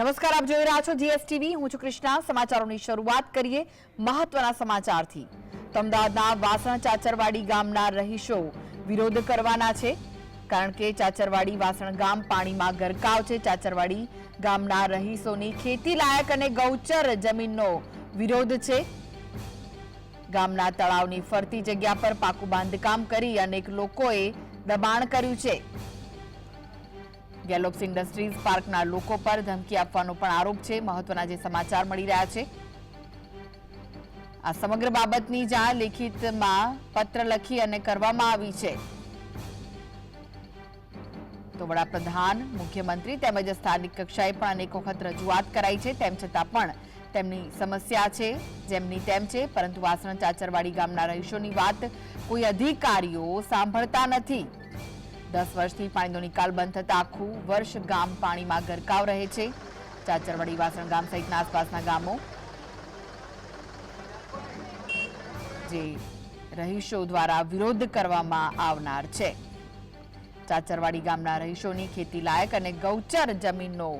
નમસ્કાર, આપ જોઈ રહ્યા છો જીએસટીવી. હું છું કૃષ્ણા. સમાચારોની શરૂઆત કરીએ મહત્વના સમાચારથી. અમદાવાદના વાસણ ચાચરવાડી ગામના રહીશો વિરોધ કરવાના છે, કારણ કે ચાચરવાડી વાસણ ગામ પાણીમાં ગરકાવ છે. ચાચરવાડી ગામના રહીશોની ખેતી લાયક અને ગૌચર જમીનનો વિરોધ છે. ગામના તળાવની ફરતી જગ્યા પર પાકું બાંધકામ કરી અનેક લોકોએ દબાણ કર્યું છે. ગેલોક્સ ઇન્ડસ્ટ્રીઝ પાર્કના લોકો પર ધમકી આપવાનો પણ આરોપ છે. મહત્વના જે સમાચાર મળી રહ્યા છે. આ સમગ્ર બાબતની જાણ લેખિતમાં પત્ર લખી અને કરવામાં આવી છે. તો વડાપ્રધાન, મુખ્યમંત્રી તેમજ સ્થાનિક કક્ષાએ પણ અનેક વખત રજૂઆત કરાઈ છે. તેમ છતાં પણ તેમની સમસ્યા છે, જેમની તેમ છે, પરંતુ વાસણ ચાચરવાડી ગામના રહીશોની વાત કોઈ અધિકારીઓ સાંભળતા નથી. દસ વર્ષથી પાણીનો નિકાલ બંધ થતા આખું વર્ષ ગામ પાણીમાં ગરકાવ રહે છે. ચાચરવાડી વાસણ ગામ સહિતના આસપાસના ગામો જે રહીશો દ્વારા વિરોધ કરવામાં આવનાર છે. ચાચરવાડી ગામના રહીશોની ખેતી લાયક અને ગૌચર જમીનનો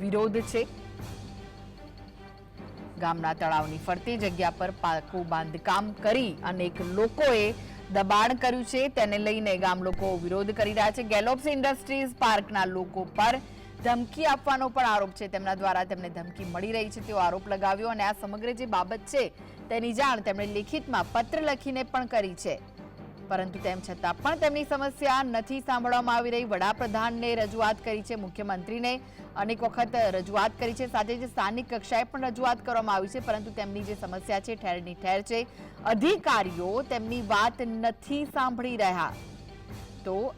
વિરોધ છે. ગામના તળાવની ફરતી જગ્યા પર પાકું બાંધકામ કરી અનેક લોકોએ દબાણ કર્યું છે. તેને લઈને ગામ લોકો વિરોધ કરી રહ્યા છે. ગેલોપ્સ ઇન્ડસ્ટ્રીઝ પાર્કના લોકો પર ધમકી આપવાનો પણ આરોપ છે. તેમના દ્વારા તેમને ધમકી મળી રહી છે. તેવો આરોપ લગાવ્યો અને આ સમગ્ર જે બાબત છે તેની જાણ તેમણે લેખિતમાં પત્ર લખીને પણ કરી છે. પરંતુ તેમ છતાં પણ તેમની સમસ્યા નથી સાંભળવામાં આવી રહી. વડાપ્રધાનને રજૂઆત કરી છે, મુખ્યમંત્રીને અનેક વખત રજૂઆત કરી છે. સાથે જ સ્થાનિક કક્ષાએ પણ રજૂઆત કરવામાં આવી છે, પરંતુ તેમની જે સમસ્યા છે, ઠેરની ઠેર છે. અધિકારીઓ તેમની વાત નથી સાંભળી રહ્યા. તો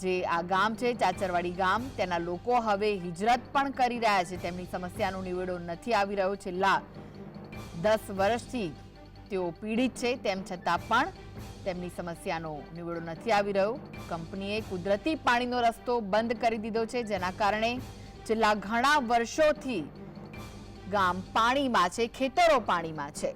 જે આ ગામ છે, ચાચરવાડી ગામ, તેના લોકો હવે હિજરત પણ કરી રહ્યા છે. તેમની સમસ્યાનો નિવેડો નથી આવી રહ્યો. છેલ્લા દસ વર્ષથી તેઓ પીડિત છે, તેમ છતાં પણ તેમની સમસ્યાનો નિવેડો નથી આવી રહ્યો. કંપનીએ કુદરતી પાણીનો રસ્તો બંધ કરી દીધો છે, જેના કારણે છેલ્લા ઘણા વર્ષોથી ગામ પાણીમાં છે, ખેતરો પાણીમાં છે.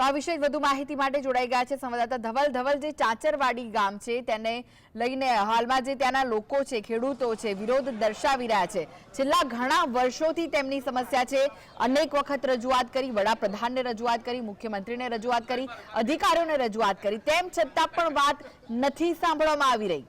તો આ વિશે વધુ માહિતી માટે જોડાઈ ગયા છે સંવાદદાતા ધવલ. ધવલ, જે ચાચરવાડી ગામ છે, તેને લઈને હાલમાં જે ત્યાંના લોકો છે, ખેડૂતો છે, વિરોધ દર્શાવી રહ્યા છે. છેલ્લા ઘણા વર્ષોથી તેમની સમસ્યા છે. અનેક વખત રજૂઆત કરી, વડાપ્રધાનને રજૂઆત કરી, મુખ્યમંત્રીને રજૂઆત કરી, અધિકારીઓને રજૂઆત કરી. તેમ છતાં પણ વાત નથી સાંભળવામાં આવી રહી.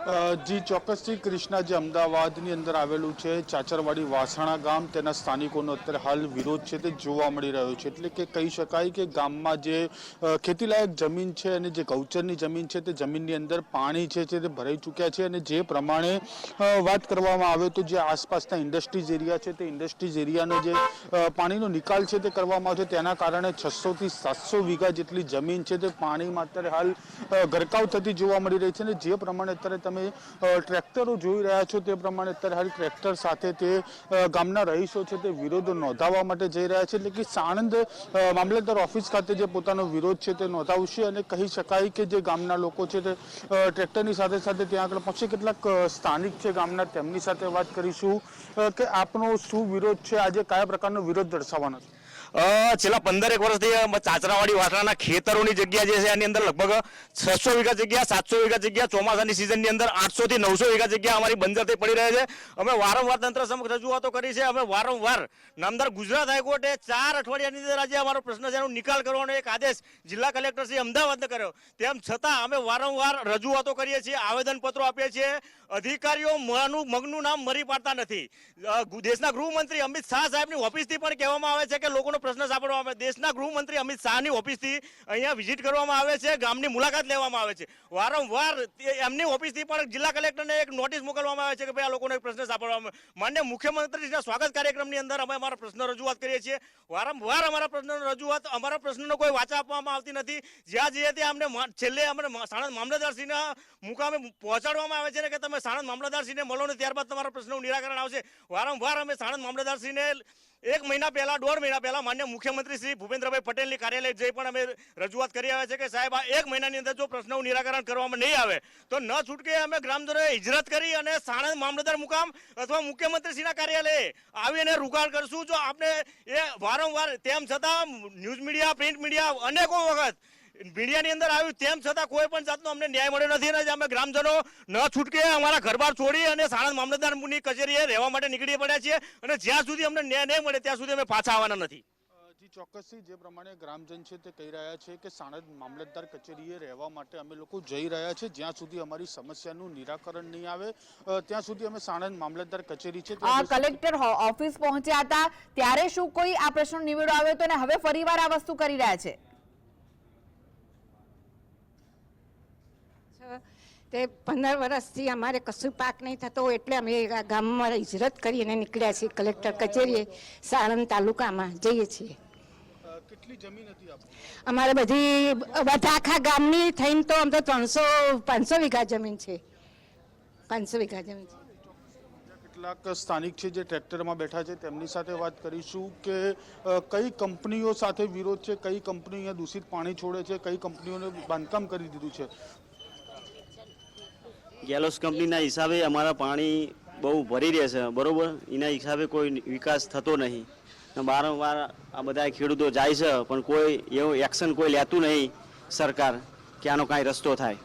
જી ચોક્કસથી કૃષ્ણા જે, અમદાવાદની અંદર આવેલું છે ચાચરવાડી વાસણા ગામ. તેના સ્થાનિકોનો અત્યારે હાલ વિરોધ છે તે જોવા મળી રહ્યો છે. એટલે કે કહી શકાય કે ગામમાં જે ખેતીલાયક જમીન છે અને જે ગૌચરની જમીન છે તે જમીનની અંદર પાણી છે તે ભરાઈ ચૂક્યા છે અને જે પ્રમાણે વાત કરવામાં આવે તો જે આસપાસના ઇન્ડસ્ટ્રીઝ એરિયા છે તે ઇન્ડસ્ટ્રીઝ એરિયાનો જે પાણીનો નિકાલ છે તે કરવામાં આવે છે તેના કારણે છસોથી સાતસો વીઘા જેટલી જમીન છે તે પાણીમાં અત્યારે હાલ ગરકાવ થતી જોવા મળી રહી છે અને જે પ્રમાણે અત્યારે તમે ટ્રેક્ટરો જોઈ રહ્યા છો તે પ્રમાણે અત્યારે હાલ ટ્રેક્ટર સાથે તે ગામના રહીશો છે તે વિરોધ નોંધાવવા માટે જઈ રહ્યા છે. એટલે કે સાણંદ મામલતદાર ઓફિસ ખાતે જે પોતાનો વિરોધ છે તે નોંધાવશે અને કહી શકાય કે જે ગામના લોકો છે તે ટ્રેક્ટરની સાથે સાથે ત્યાં આગળ પહોંચશે. કેટલાક સ્થાનિક છે ગામના તેમની સાથે વાત કરીશું કે આપનો શું વિરોધ છે? આજે કયા પ્રકારનો વિરોધ દર્શાવવાનો છે? છેલ્લા પંદરેક વર્ષથી અ, ચાચરાવાડી વાસણાના ખેતરોની જગ્યા જે છે એની અંદર લગભગ છસો વીઘા જગ્યા સાતસો વીઘા જગ્યા ચોમાસાની સિઝનની અંદર આઠસો થી નવસો વીઘા જગ્યા અમારી બંજરથી પડી રહે છે. અમે વારંવાર તંત્ર સમક્ષ રજૂઆતો કરી છે. અમે વારંવાર નામદાર ગુજરાત હાઈકોર્ટે ચાર અઠવાડિયાની અંદર આજે અમારો પ્રશ્ન છે એનો નિકાલ કરવાનો એક આદેશ જિલ્લા કલેક્ટર શ્રી અમદાવાદને કર્યો. તેમ છતાં અમે વારંવાર રજૂઆતો કરીએ છીએ આવેદનપત્રો આપીએ છીએ. અધિકારીઓ માનું મગનું નામ મરી પાડતા નથી. દેશના ગૃહમંત્રી અમિત શાહ સાહેબની ઓફિસથી પણ કહેવામાં આવે છે કે લોકોનો પ્રશ્ન સાંભળવામાં આવે. દેશના ગૃહમંત્રી અમિત શાહની ઓફિસથી અહીંયા વિઝિટ કરવામાં આવે છે. ગામની મુલાકાત લેવામાં આવે છે. વારંવાર એમની ઓફિસથી પણ જિલ્લા કલેક્ટરને એક નોટિસ મોકલવામાં આવે છે કે ભાઈ આ લોકોને પ્રશ્ન સાંભળવામાં. માન્ય મુખ્યમંત્રીના સ્વાગત કાર્યક્રમની અંદર અમે અમારા પ્રશ્ન રજૂઆત કરીએ છીએ. વારંવાર અમારા પ્રશ્નનો રજૂઆત, અમારા પ્રશ્નનો કોઈ વાચા આપવામાં આવતી નથી. જ્યાં જઈએ ત્યાં અમને છેલ્લે અમને સાણંદ મામલતદારશ્રીના મુકામે પહોંચાડવામાં આવે છે કે તમે સાણંદ મામલતદારશ્રીને મળો ને ત્યારબાદ તમારા પ્રશ્નનું નિરાકરણ આવશે. વારંવાર અમે સાણંદ મામલતદારશ્રીને એક મહિના પહેલા, દોઢ મહિના પહેલા માન્ય મુખ્યમંત્રી શ્રી ભૂપેન્દ્રભાઈ પટેલની કાર્યાલય જઈ પણ અમે રજૂઆત કરી આવ્યા છે કે સાહેબ, આ એક મહિનાની અંદર જો પ્રશ્નનું નિરાકરણ કરવામાં નહીં આવે, તો ન છૂટકે અમે ગ્રામજનોએ હિજરત કરી અને સાણંદ મામલતદાર મુકામ અથવા મુખ્યમંત્રીશ્રીના કાર્યાલયે આવીને રૂકાણ કરશું. જો આપણે એ વારંવાર, તેમ છતાં ન્યૂઝ મીડિયા, પ્રિન્ટ મીડિયા અનેકો વખત મીડિયાની અંદર આવ્યું તેમ છતાં કોઈ પણ જાતનો અમને ન્યાય મળ્યો નથી અને અમે ગ્રામજનો ન છૂટકે અમારા ઘરબાર છોડી અને સાણંદ મામલતદારની કચેરીએ રહેવા માટે નીકળી પડ્યા છીએ અને જ્યાં સુધી અમને ન્યાય નહીં મળે ત્યાં સુધી અમે પાછા આવવાના નથી. જી ચોક્કસથી જે પ્રમાણે ગ્રામજન છે તે કહી રહ્યા છે કે સાણંદ મામલતદાર કચેરીએ રહેવા માટે અમે લોકો જઈ રહ્યા છે જ્યાં સુધી અમારી સમસ્યાનું નિરાકરણ નહીં આવે. ત્યાં સુધી અમે સાણંદ મામલતદાર કચેરી છે આ કલેક્ટર ઓફિસ પહોંચ્યા હતા ત્યારે શું કોઈ આ પ્રશ્ન નિવેડો આવ્યો હતો અને હવે ફરીવાર આ વસ્તુ કરી રહ્યા છે છે. તે પંદર વર્ષથી અમારે કશું પાક નહીં થતો એટલે અમે ગામમાં હિજરત કરીને નીકળ્યા છીએ કલેક્ટર કચેરીએ સાણંદ તાલુકામાં જઈએ છીએ. કેટલી જમીન હતી અમારે બધી બધા આખા ગામની થઈને તો આમ તો ત્રણસો પાંચસો વીઘા જમીન છે. પાંચસો વીઘા જમીન છે. કેટલાક સ્થાનિક છે જે ટ્રેક્ટરમાં બેઠા છે તેમની સાથે વાત કરીશું કે કઈ કંપનીઓ સાથે વિરોધ છે કઈ કંપની અહીંયા દૂષિત પાણી છોડે છે કઈ કંપનીઓને બાંધકામ કરી દીધું છે? ગેલોસ કંપનીના હિસાબે અમારા પાણી બહુ ભરી રહે છે, બરોબર? એના હિસાબે કોઈ વિકાસ થતો નહીં. વારંવાર આ બધા ખેડૂતો જાય છે, પણ કોઈ એવું એક્શન કોઈ લેતું નહીં સરકાર કે આનો કાંઈ રસ્તો થાય.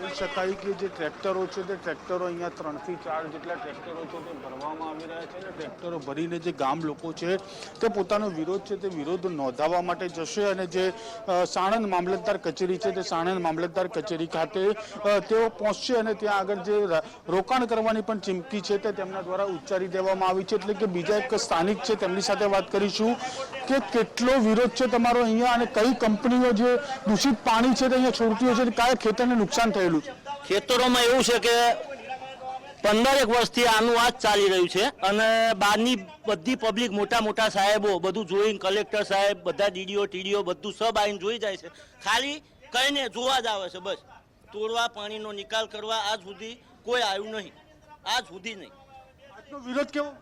કહી શકાય કે જે ટ્રેક્ટરો છે, તે ટ્રેક્ટરો અહીંયા ત્રણથી ચાર જેટલા ટ્રેક્ટરો છે, તે ભરવામાં આવી રહ્યા છે અને ટ્રેક્ટરો ભરીને જે ગામ લોકો છે, તે પોતાનો વિરોધ છે, તે વિરોધ નોંધાવવા માટે જશે અને જે સાણંદ મામલતદાર કચેરી છે, તે સાણંદ મામલતદાર કચેરી ખાતે તેઓ પહોંચશે અને ત્યાં આગળ જે રોકાણ કરવાની પણ ચીમકી છે, તે તેમના દ્વારા ઉચ્ચારી દેવામાં આવી છે. એટલે કે બીજા એક સ્થાનિક છે, તેમની સાથે વાત કરીશું કે કેટલો વિરોધ છે તમારો અહીંયા અને કઈ કંપનીઓ જે દૂષિત પાણી છે, તે અહીંયા છોડતી હોય છે કયા ખેતરને નુકસાન થયેલું છે. ખેતરોમાં એવું છે કે પંદરેક વર્ષથી આનું આ જ ચાલી રહ્યું છે અને બહારની બધી પબ્લિક મોટા મોટા સાહેબો બધું જોઈને કલેક્ટર સાહેબ બધા ડીડીઓ ટીડીઓ બધું સબ આવીને જોઈ જાય છે. ખાલી કહીને જોવા જ આવે છે બસ. તોડવા પાણીનો નિકાલ કરવા આજ સુધી કોઈ આવ્યું નહીં. આજ સુધી નહીં. આજનો વિરોધ કેવો?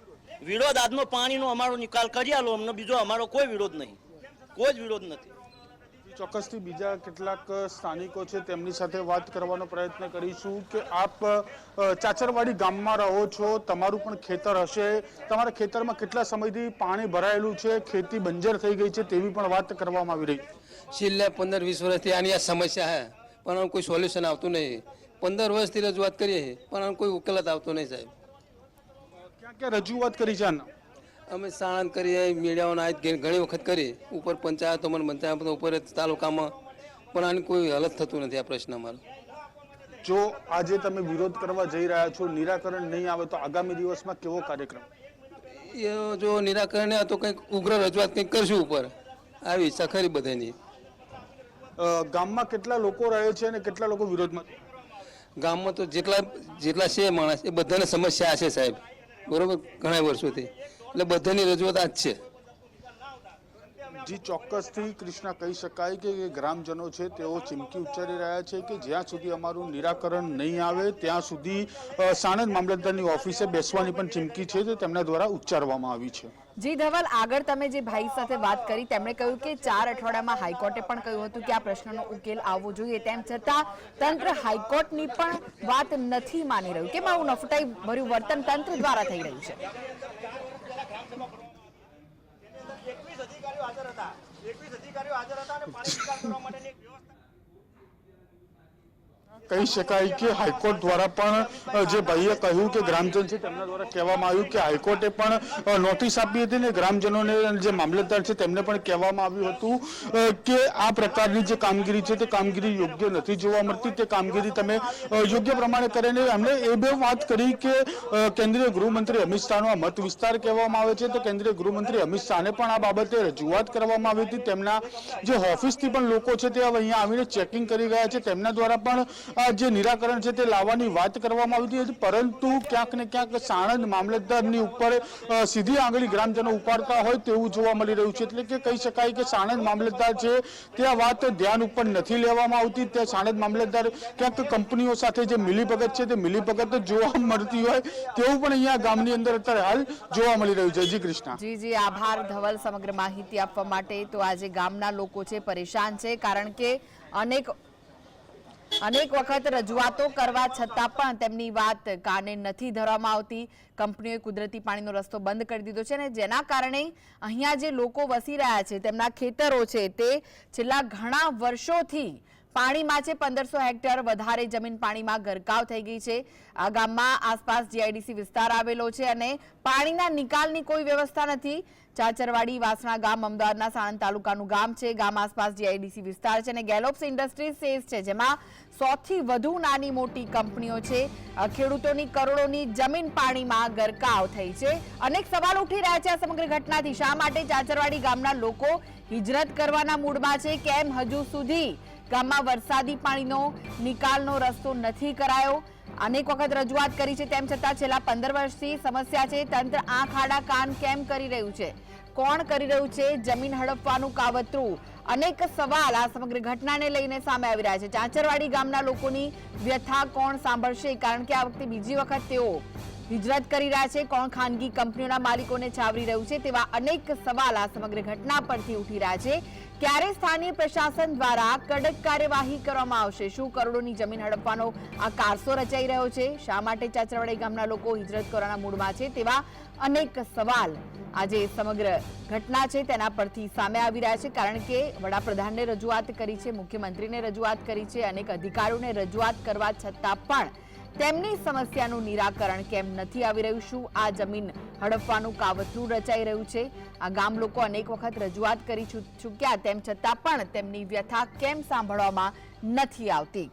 વિરોધ આજનો પાણીનો અમારો નિકાલ કરી આલો અમને બીજો અમારો કોઈ વિરોધ નહીં. કોઈ જ વિરોધ નથી. ચોક્કસથી બીજા કેટલાક સ્થાનિકો છે તેમની સાથે વાત કરવાનો પ્રયત્ન કરીશું કે આપ ચાચરવાડી ગામમાં રહો છો તમારું પણ ખેતર હશે. તમારા ખેતરમાં કેટલા સમયથી પાણી ભરાયેલું છે? ખેતી બંજર થઈ ગઈ છે તેવી પણ વાત કરવામાં આવી રહી. છેલ્લા પંદર વીસ વર્ષથી આની આ સમસ્યા છે. પણ આનું કોઈ સોલ્યુશન આવતું નહીં. પંદર વર્ષથી રજૂઆત કરીએ પણ આનું કોઈ ઉકેલાત આવતો નહીં સાહેબ. ક્યાં ક્યાં રજૂઆત કરી છે આના? અમે સાણંદ કરીએ મીડિયાઓને આજ ઘણી ઘણી વખત કરી. ઉપર પંચાયતોમાં મને પંચાયતો ઉપર તાલુકામાં. પણ આની કોઈ હલત થતું નથી આ પ્રશ્ન અમારો. જો આજે તમે વિરોધ કરવા જઈ રહ્યા છો નિરાકરણ નહીં આવે તો આગામી દિવસમાં કેવો કાર્યક્રમ? એ જો નિરાકરણ નહીં તો કંઈક ઉગ્ર રજૂઆત કંઈક કરશું ઉપર. આવી સખરી ખરી બધાની. ગામમાં કેટલા લોકો રહે છે અને કેટલા લોકો વિરોધમાં ગામમાં તો જેટલા જેટલા છે માણસ એ બધાને સમસ્યા છે સાહેબ. બરોબર? ઘણા વર્ષોથી. એટલે બધાની રજૂઆત આ જ છે. જી ચોક્કસથી કૃષ્ણા કહી શકાય કે ગ્રામજનો છે તેઓ ચીમકી ઉચ્ચારી રહ્યા છે કે જ્યાં સુધી અમારું નિરાકરણ નહીં આવે ત્યાં સુધી સાણંદ મામલતદારની ઓફિસે બેસવાની પણ ચીમકી છે તે તેમના દ્વારા ઉચ્ચારવામાં આવી છે. જી ધવલ આગળ તમે જે ભાઈ સાથે વાત કરી તેમણે કહ્યું કે ચાર અઠવાડિયામાં હાઈકોર્ટે પણ કહ્યું હતું કે આ પ્રશ્નનો ઉકેલ આવવો જોઈએ. તેમ છતાં તંત્ર હાઈકોર્ટની પણ વાત નથી માની રહ્યું. કેમ આવું નફટાઈ ભર્યું વર્તન તંત્ર દ્વારા થઈ રહ્યું છે? એકવીસ અધિકારીઓ હાજર હતા. એકવીસ અધિકારીઓ હાજર હતા અને પાણી નિકાલ કરવા માટેની વ્યવસ્થા કહી શકાય કે હાઈકોર્ટ દ્વારા પણ જે ભાઈએ કહ્યું કે ગ્રામજન છે તેમના દ્વારા કહેવામાં આવ્યું કે હાઈકોર્ટે પણ નોટિસ આપી હતી ને ગ્રામજનોને જે મામલતદાર છે તેમને પણ કહેવામાં આવ્યું હતું કે આ પ્રકારની જે કામગીરી છે તે કામગીરી યોગ્ય નથી જોવા મળતી. તે કામગીરી તમે યોગ્ય પ્રમાણે કરીને એમણે એ બે વાત કરી કે કેન્દ્રીય ગૃહમંત્રી અમિત શાહનો આ મત વિસ્તાર કહેવામાં આવે છે. તો કેન્દ્રીય ગૃહમંત્રી અમિત શાહને પણ આ બાબતે રજૂઆત કરવામાં આવી હતી. તેમના જે ઓફિસથી પણ લોકો છે તે હવે અહીંયા આવીને ચેકિંગ કરી ગયા છે. તેમના દ્વારા પણ જે નિરાકરણ છે તે લાવવાની વાત કરવામાં આવતી હતી પરંતુ ક્યાંક ને ક્યાંક સાણંદ મામલતદારની ઉપર સીધી આંગળી ગ્રામજનો ઉપાડતા હોય તેવું જોવા મળી રહ્યું છે. એટલે કે કહી શકાય કે સાણંદ મામલતદાર છે, તે આ વાત ધ્યાન ઉપર નથી લેવામાં આવતી. તે સાણંદ મામલતદાર ક્યાંક કંપનીઓ સાથે જે મિલીભગત છે તે મિલીભગત જોવા મળતી હોય તેવું પણ અહીંયા ગામની અંદર અત્યારે હાલ જોવા મળી રહ્યું છે. જી કૃષ્ણ. જી જી, આભાર ધવલ સમગ્ર માહિતી આપવા માટે. તો આજે ગામના લોકો છે, પરેશાન છે, કારણ કે અનેક અનેક વખત રજૂઆતો કરવા છતાં પણ તેમની વાત કાને નથી ધરવામાં આવતી. કંપનીઓએ કુદરતી પાણીનો રસ્તો બંધ કરી દીધો છે અને જેના કારણે અહીંયા જે લોકો વસી રહ્યા છે, તેમના ખેતરો છે, તે છેલ્લા ઘણા વર્ષોથી પાણીમાં છે પંદરસો હેક્ટર વધારે જમીન પાણીમાં ગરકાવ થઈ ગઈ છે. આ ગામમાં આસપાસ જીઆઈડીસી વિસ્તાર આવેલો છે અને પાણીના નિકાલની કોઈ વ્યવસ્થા નથી. ચાચરવાડી, વાસણા ગામ, અમદાવાદના સાણંદ તાલુકાનું ગામ છે. ગામ આસપાસ જીઆઈડીસી વિસ્તાર છે અને ગેલોપ્સ ઇન્ડસ્ટ્રીઝ સેઝ છે, જેમાં સૌથી વધુ નાની મોટી કંપનીઓ છે. ખેડૂતોની કરોડોની જમીન પાણીમાં ગરકાવ થઈ છે. અનેક સવાલ ઉઠી રહ્યા છે આ સમગ્ર ઘટનાથી. શા માટે ચાચરવાડી ગામના લોકો હિજરત કરવાના મૂડમાં છે? કેમ હજુ સુધી ગામમાં વરસાદી પાણીનો નિકાલનો રસ્તો નથી કરાયો. અનેક વખત રજૂઆત કરી છે, તેમ છતાં છેલ્લા પંદર વર્ષથી સમસ્યા છે. તંત્ર આંખ, આડા, કાન કેમ કરી રહ્યું છે? કોણ કરી રહ્યું છે? જમીન હડપવાનું કાવતરું? અનેક સવાલ આ સમગ્ર ઘટનાને લઈને સામે આવી રહ્યા છે. ચાંચરવાડી ગામના લોકોની વ્યથા કોણ સાંભળશે? કારણ કે આ વખતે બીજી વખત તેઓ હિજરત કરી રહ્યા છે. કોણ ખાનગી કંપનીઓના માલિકોને છાવરી રહ્યું છે? તેવા અનેક સવાલ આ સમગ્ર ઘટના પરથી ઉઠી રહ્યા છે. ક્યારે સ્થાનીય પ્રશાસન દ્વારા કડક કાર્યવાહી કરવામાં આવશે. શું કરોડોની જમીન હડપવાનો આ કારસો રચાઈ રહ્યો છે? શા માટે ચાચરવાડી ગામના લોકો હિજરત કરવાના મૂડમાં છે તેવા અનેક સવાલ આજે સમગ્ર ઘટના છે તેના પરથી સામે આવી રહ્યા છે. કારણ કે વડાપ્રધાનને રજૂઆત કરી છે, મુખ્યમંત્રીને રજૂઆત કરી છે, અનેક અધિકારીઓને રજૂઆત કરવા છતાં પણ તેમની સમસ્યાનું નિરાકરણ કેમ નથી આવી રહ્યું? શું આ જમીન હડપવાનું કાવતરું રચાઈ રહ્યું છે? આ ગામ લોકો અનેક વખત રજૂઆત કરી ચૂક્યા તેમ છતાં પણ તેમની વ્યથા કેમ સાંભળવામાં નથી આવતી?